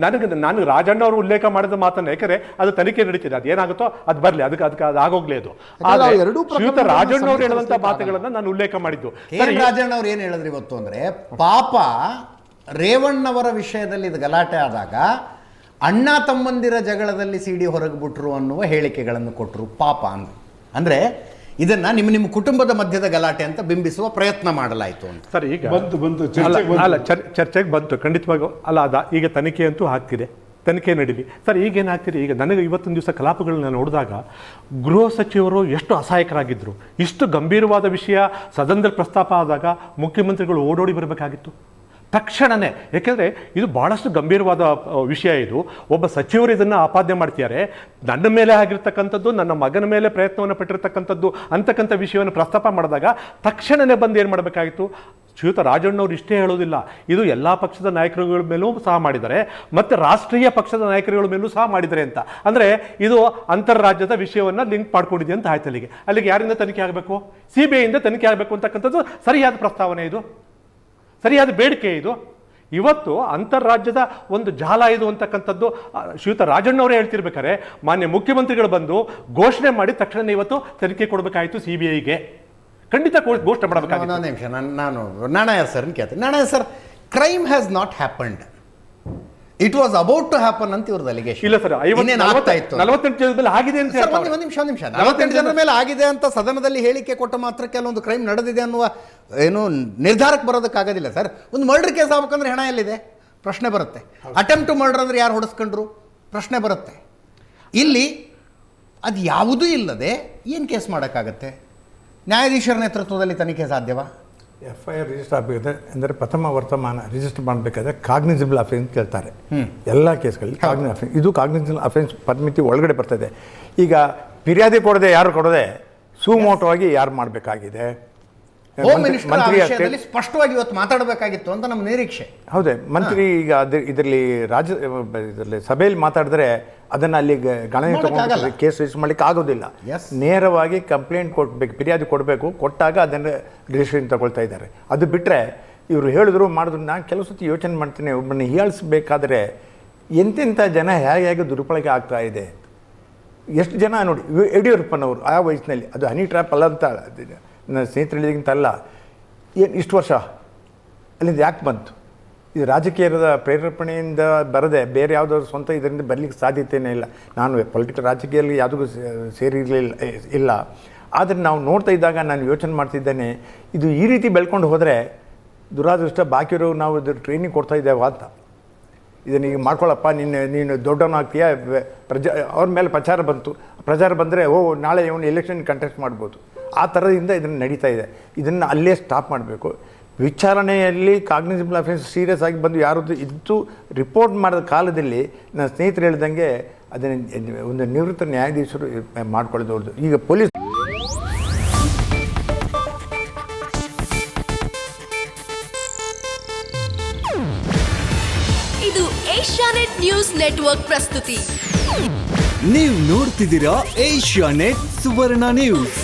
ನನಗೆ ನಾನು ರಾಜಣ್ಣ ಅವರು ಉಲ್ಲೇಖ ಮಾಡಿದ ಮಾತನ್ನ ಯಾಕಂದ್ರೆ ಅದು ತನಿಖೆ ನಡೀತಿದೆ. ಅದು ಏನಾಗುತ್ತೋ ಅದು ಬರಲಿ ಅದಕ್ಕೆ ಅದಕ್ಕೆ ಅದು ಆಗೋಗ್ಲೇ ಅದು ಶ್ರೀಯುತ ರಾಜಣ್ಣ ಅವರು ಹೇಳುವಂತ ಮಾತುಗಳನ್ನ ನಾನು ಉಲ್ಲೇಖ ಮಾಡಿದ್ದು. ರಾಜಣ್ಣ ಅವ್ರು ಏನು ಹೇಳಿದ್ರು ಇವತ್ತು ಅಂದ್ರೆ ಪಾಪ ರೇವಣ್ಣವರ ವಿಷಯದಲ್ಲಿ ಇದು ಗಲಾಟೆ ಆದಾಗ ಅಣ್ಣ ತಮ್ಮಂದಿರ ಜಗಳದಲ್ಲಿ ಸಿಡಿ ಹೊರಗೆ ಬಿಟ್ರು ಅನ್ನುವ ಹೇಳಿಕೆಗಳನ್ನು ಕೊಟ್ಟರು ಪಾಪ ಅಂದ್ರೆ. ಅಂದರೆ ಇದನ್ನ ನಿಮ್ಮ ನಿಮ್ಮ ಕುಟುಂಬದ ಮಧ್ಯದ ಗಲಾಟೆ ಅಂತ ಬಿಂಬಿಸುವ ಪ್ರಯತ್ನ ಮಾಡಲಾಯಿತು ಅಂತ. ಸರಿ ಈಗ ಬಂತು, ಬಂತು, ಅಲ್ಲ, ಚರ್ಚೆಗೆ ಬಂತು. ಅಲ್ಲ ಚರ್- ಚರ್ಚೆಗೆ ಬಂತು. ಖಂಡಿತವಾಗೂ ಅಲ್ಲ ಅದ ಈಗ ತನಿಖೆ ಅಂತೂ ಆಗ್ತಿದೆ. ತನಿಖೆ ನಡೀಲಿ. ಸರ್ ಈಗೇನಾಗ್ತಿದೆ ಈಗ ನನಗೆ ಇವತ್ತೊಂದು ದಿವಸ ಕಲಾಪಗಳನ್ನ ನೋಡಿದಾಗ ಗೃಹ ಸಚಿವರು ಎಷ್ಟು ಅಸಹಾಯಕರಾಗಿದ್ದರು ಇಷ್ಟು ಗಂಭೀರವಾದ ವಿಷಯ ಸದನದಲ್ಲಿ ಪ್ರಸ್ತಾಪ ಆದಾಗ ಮುಖ್ಯಮಂತ್ರಿಗಳು ಓಡೋಡಿ ಬರಬೇಕಾಗಿತ್ತು. ತಕ್ಷಣನೇ. ಯಾಕೆಂದರೆ ಇದು ಭಾಳಷ್ಟು ಗಂಭೀರವಾದ ವಿಷಯ ಇದು. ಒಬ್ಬ ಸಚಿವರು ಇದನ್ನು ಆಪಾದನೆ ಮಾಡ್ತಿದ್ದಾರೆ. ನನ್ನ ಮೇಲೆ ಆಗಿರ್ತಕ್ಕಂಥದ್ದು, ನನ್ನ ಮಗನ ಮೇಲೆ ಪ್ರಯತ್ನವನ್ನು ಪಟ್ಟಿರ್ತಕ್ಕಂಥದ್ದು ಅಂತಕ್ಕಂಥ ವಿಷಯವನ್ನು ಪ್ರಸ್ತಾಪ ಮಾಡಿದಾಗ ತಕ್ಷಣನೇ ಬಂದು ಏನು ಮಾಡಬೇಕಾಗಿತ್ತು? ಶ್ರೀಯುತ ರಾಜಣ್ಣವ್ರು ಇಷ್ಟೇ ಹೇಳೋದಿಲ್ಲ. ಇದು ಎಲ್ಲ ಪಕ್ಷದ ನಾಯಕರುಗಳ ಮೇಲೂ ಸಹ ಮಾಡಿದ್ದಾರೆ. ಮತ್ತು ರಾಷ್ಟ್ರೀಯ ಪಕ್ಷದ ನಾಯಕರುಗಳ ಮೇಲೂ ಸಹ ಮಾಡಿದ್ದಾರೆ ಅಂತ. ಅಂದರೆ ಇದು ಅಂತರರಾಜ್ಯದ ವಿಷಯವನ್ನು ಲಿಂಕ್ ಮಾಡ್ಕೊಂಡಿದೆ ಅಂತ ಆಯ್ತು ಅಲ್ಲಿಗೆ ಅಲ್ಲಿಗೆ ಯಾರಿಂದ ತನಿಖೆ ಆಗಬೇಕು? ಸಿ ಬಿ ಐಯಿಂದ ತನಿಖೆ ಆಗಬೇಕು ಅಂತಕ್ಕಂಥದ್ದು ಸರಿಯಾದ ಪ್ರಸ್ತಾವನೆ ಇದು. ಸರಿಯಾದ ಬೇಡಿಕೆ ಇದು. ಇವತ್ತು ಅಂತಾರಾಜ್ಯದ ಒಂದು ಜಾಲ ಇದು ಅಂತಕ್ಕಂಥದ್ದು ಶ್ರೀಯುತ ರಾಜಣ್ಣವರೇ ಹೇಳ್ತಿರ್ಬೇಕಾರೆ ಮಾನ್ಯ ಮುಖ್ಯಮಂತ್ರಿಗಳು ಬಂದು ಘೋಷಣೆ ಮಾಡಿ ತಕ್ಷಣ ಇವತ್ತು ತನಿಖೆ ಕೊಡಬೇಕಾಯಿತು ಸಿ ಬಿ ಐಗೆ. ಖಂಡಿತ ಘೋಷಣೆ ಮಾಡಬೇಕಾಗಿತ್ತು. ನಿಮಿಷ ನಾನು ನಾನು ಸರ್ ಸರ್ ಕೇಳ್ತೀನಿ. Nanaiah sir crime has not happened it was about to happen ಅಂತ ಇವ್ರದ್ದು ಅಲಿಗೇಶನ್ ಇಲ್ಲ ಸರ್ ನಲವತ್ತೆಂಟು ಜನದಲ್ಲಿ ಆಗಿದೆ ಅಂತ ಒಂದು ನಿಮಿಷ ಒಂದು ನಿಮಿಷ. ನಲವತ್ತೆಂಟು ಜನರ ಮೇಲೆ ಆಗಿದೆ ಅಂತ ಸದನದಲ್ಲಿ ಹೇಳಿಕೆ ಕೊಟ್ಟ ಮಾತ್ರ ಕೆಲವೊಂದು ಕ್ರೈಮ್ ನಡೆದಿದೆ ಅನ್ನುವ ಏನು ನಿರ್ಧಾರಕ್ಕೆ ಬರೋದಕ್ಕಾಗೋದಿಲ್ಲ ಸರ್. ಒಂದು ಮರ್ಡರ್ ಕೇಸ್ ಆಗ್ಬೇಕಂದ್ರೆ ಹೆಣ ಎಲ್ಲಿದೆ? ಪ್ರಶ್ನೆ ಬರುತ್ತೆ. ಅಟೆಂಪ್ಟ್ ಟು ಮರ್ಡರ್ ಅಂದ್ರೆ ಯಾರು ಹೊಡೆಸ್ಕೊಂಡ್ರು? ಪ್ರಶ್ನೆ ಬರುತ್ತೆ. ಇಲ್ಲಿ ಅದು ಯಾವುದೂ ಇಲ್ಲದೆ ಏನು ಕೇಸ್ ಮಾಡೋಕ್ಕಾಗತ್ತೆ? ನ್ಯಾಯಾಧೀಶರ ನೇತೃತ್ವದಲ್ಲಿ ತನಿಖೆ ಸಾಧ್ಯವಾ? ಎಫ್ ಐ ಆರ್ ರಿಜಿಸ್ಟರ್ ಆಗಬೇಕಾದ್ರೆ ಅಂದರೆ ಪ್ರಥಮ ವರ್ತಮಾನ ರಿಜಿಸ್ಟರ್ ಮಾಡಬೇಕಾದ್ರೆ ಕಾಗ್ನಿಸಿಬಲ್ ಅಫೆನ್ಸ್ ಕೇಳ್ತಾರೆ. ಎಲ್ಲ ಕೇಸ್ಗಳಲ್ಲಿ ಕಾಗ್ನಿ ಅಫೆನ್ಸ್ ಇದು ಕಾಗ್ನಿಸಿಬಲ್ ಅಫೆನ್ಸ್ ಪರ್ಮಿತಿ ಒಳಗಡೆ ಬರ್ತದೆ. ಈಗ ಫಿರ್ಯಾದಿ ಕೊಡದೆ ಯಾರು ಕೊಡದೆ ಸುಮೋಟವಾಗಿ ಯಾರು ಮಾಡಬೇಕಾಗಿದೆ? ವಿಷಯದಲ್ಲಿ ಸ್ಪಷ್ಟವಾಗಿ ಇವತ್ತು ಮಾತಾಡಬೇಕಾಗಿತ್ತು ಅಂತ ನಮ್ಮ ನಿರೀಕ್ಷೆ. ಹೌದೇ ಮಂತ್ರಿ ಈಗ ಅದ್ರ ಇದರಲ್ಲಿ ರಾಜ್ಯ ಇದರಲ್ಲಿ ಸಭೆಯಲ್ಲಿ ಮಾತಾಡಿದ್ರೆ ಅದನ್ನು ಅಲ್ಲಿ ಗಣನೆ. ತಗೊಂಡು ಕೇಸ್ ರಿಜಿಸ್ಟರ್ ಮಾಡಲಿಕ್ಕೆ ಆಗೋದಿಲ್ಲ. ನೇರವಾಗಿ ಕಂಪ್ಲೇಂಟ್ ಕೊಡಬೇಕು ಫಿರ್ಯಾದಿ ಕೊಡಬೇಕು ಕೊಟ್ಟಾಗ ಅದನ್ನು ರಿಜಿಸ್ಟ್ರೇಷನ್ ತಗೊಳ್ತಾ ಇದ್ದಾರೆ ಅದು ಬಿಟ್ಟರೆ ಇವರು ಹೇಳಿದ್ರು ಮಾಡಿದ್ರು ನಾನು ಕೆಲವು ಸತಿ ಯೋಚನೆ ಮಾಡ್ತೀನಿ ಒಬ್ಬರನ್ನ ಹೀಯಾಳಿಸ್ಬೇಕಾದ್ರೆ ಎಂತೆಂಥ ಜನ ಹೇಗೆ ಹೇಗೆ ದುರುಪಳಕೆ ಆಗ್ತಾ ಇದೆ ಎಷ್ಟು ಜನ ನೋಡಿ ಯಡಿಯೂರಪ್ಪನವರು ಆ ವಯಸ್ಸಿನಲ್ಲಿ ಅದು ಹನಿ ಟ್ರ್ಯಾಪ್ ಅಲ್ಲ ಅಂತ ನನ್ನ ಸ್ನೇಹಿತರು ಹೇಳಿದಂತ ಅಲ್ಲ ಏನು ಇಷ್ಟು ವರ್ಷ ಅಲ್ಲಿಂದ ಯಾಕೆ ಬಂತು ಇದು ರಾಜಕೀಯದ ಪ್ರೇರೇಪಣೆಯಿಂದ ಬರದೆ ಬೇರೆ ಯಾವುದಾದ್ರು ಸ್ವಂತ ಇದರಿಂದ ಬರಲಿಕ್ಕೆ ಸಾಧ್ಯತೆಯೇ ಇಲ್ಲ. ನಾನು ಪೊಲಿಟಿಕಲ್ ರಾಜಕೀಯದಲ್ಲಿ ಯಾವುದಕ್ಕೂ ಸೇರಿರಲಿಲ್ಲ ಇಲ್ಲ. ಆದರೆ ನಾವು ನೋಡ್ತಾ ಇದ್ದಾಗ ನಾನು ಯೋಚನೆ ಮಾಡ್ತಿದ್ದೇನೆ, ಇದು ಈ ರೀತಿ ಬೆಳ್ಕೊಂಡು ಹೋದರೆ ದುರಾದೃಷ್ಟ ಬಾಕಿರು ನಾವು ಇದು ಟ್ರೈನಿಂಗ್ ಕೊಡ್ತಾ ಇದ್ದೇವೆ ಅಂತ. ಇದನ್ನ ಈಗ ಮಾಡ್ಕೊಳ್ಳಪ್ಪ ನೀನು ನೀನು ದೊಡ್ಡವನಾಗ್ತೀಯ ಪ್ರಜಾ, ಅವ್ರ ಮೇಲೆ ಪ್ರಚಾರ ಬಂತು. ಪ್ರಚಾರ ಬಂದರೆ, ಓ, ನಾಳೆ ಇವನು ಎಲೆಕ್ಷನ್ ಕಂಟೆಸ್ಟ್ ಮಾಡ್ಬೋದು. ಆ ಥರದಿಂದ ಇದನ್ನು ನಡೀತಾ ಇದೆ. ಇದನ್ನು ಅಲ್ಲೇ ಸ್ಟಾಪ್ ಮಾಡಬೇಕು. ವಿಚಾರಣೆಯಲ್ಲಿ ಕಾಗ್ನಿಸಿಬಲ್ ಅಫೆನ್ಸ್ ಸೀರಿಯಸ್ ಆಗಿ ಬಂದು ಯಾರು ಇದ್ದು ರಿಪೋರ್ಟ್ ಮಾಡಿದ ಕಾಲದಲ್ಲಿ ನನ್ನ ಸ್ನೇಹಿತರು ಹೇಳ್ದಂಗೆ ಅದನ್ನು ಒಂದು ನಿವೃತ್ತ ನ್ಯಾಯಾಧೀಶರು ಮಾಡ್ಕೊಳ್ಳೋದು. ಈಗ ಪೊಲೀಸ್ ಇದು ಏಷ್ಯಾನೆಟ್ ನ್ಯೂಸ್ ನೆಟ್ವರ್ಕ್ ಪ್ರಸ್ತುತಿ. ನೀವು ನೋಡ್ತಿದ್ದೀರಾ ಏಷ್ಯಾ ನೆಟ್ ಸುವರ್ಣ ನ್ಯೂಸ್.